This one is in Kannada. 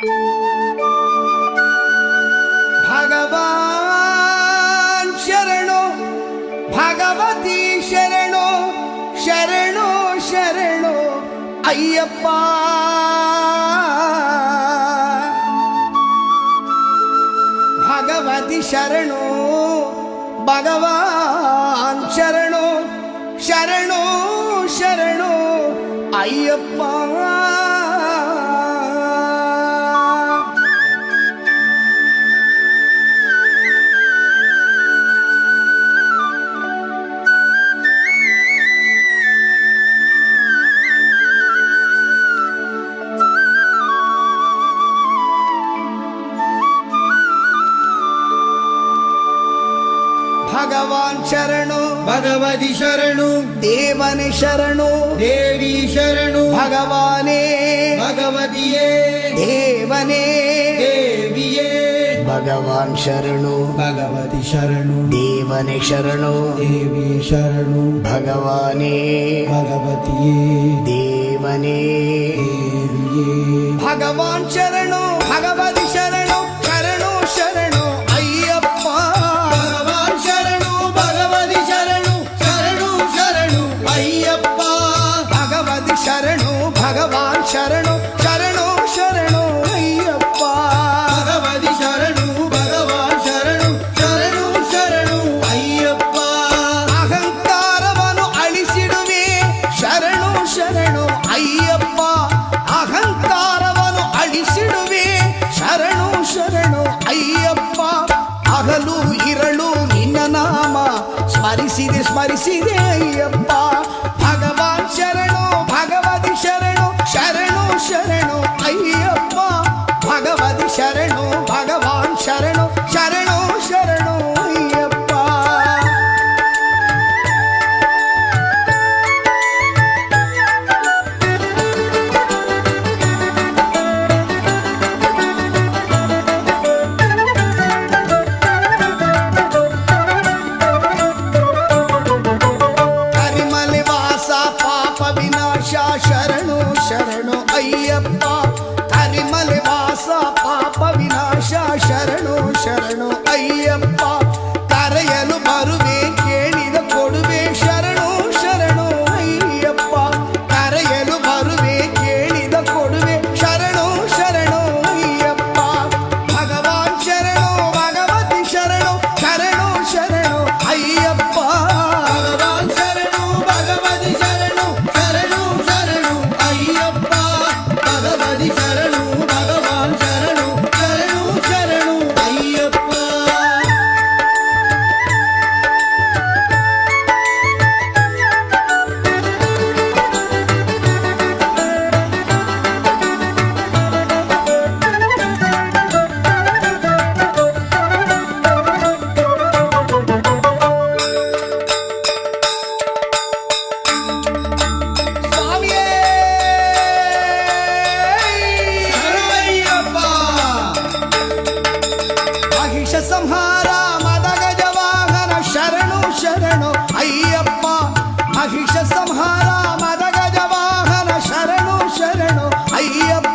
ಭಗವಾನ್ ಶರಣು ಭಗವತಿ ಶರಣು ಶರಣು ಶರಣು ಅಯ್ಯಪ್ಪ. ಭಗವತಿ ಶರಣು ಭಗವಾನ್ ಶರಣು ಶರಣು ಶರಣು ಅಯ್ಯಪ್ಪ. భగవాన్ శరణు. భగవతి శరణు. దేవని శరణు. దేవి శరణు. భగవానే. భగవతియే. దేవనే. దేవియే. భగవాన్ శరణు. భగవతి శరణు. దేవని శరణు. దేవి శరణు. భగవానే. భగవతియే. దేవనే. దేవియే. భగవాన్ శరణు. భగవతి శరణు. ಶರಣು ಭಗವಾನ್ ಶರಣು ಶರಣು ಶರಣು ಅಯ್ಯಪ್ಪ ಭಗವತಿ ಶರಣು ಭಗವಾನ್ ಶರಣು ಶರಣು ಶರಣು ಅಯ್ಯಪ್ಪ ಅಹಂಕಾರವನ್ನು ಅಳಿಸಿಡುವೆ ಶರಣು ಶರಣು ಅಯ್ಯಪ್ಪ ಅಹಂಕಾರವನ್ನು ಅಳಿಸಿಡುವೆ ಶರಣು ಶರಣು ಅಯ್ಯಪ್ಪ ಹಗಲು ಇರಳು ನಿನ್ನ ನಾಮ ಸ್ಮರಿಸಿದೆ ಸ್ಮರಿಸಿದೆ ಅಯ್ಯಪ್ಪ Oh. ஐயப்ப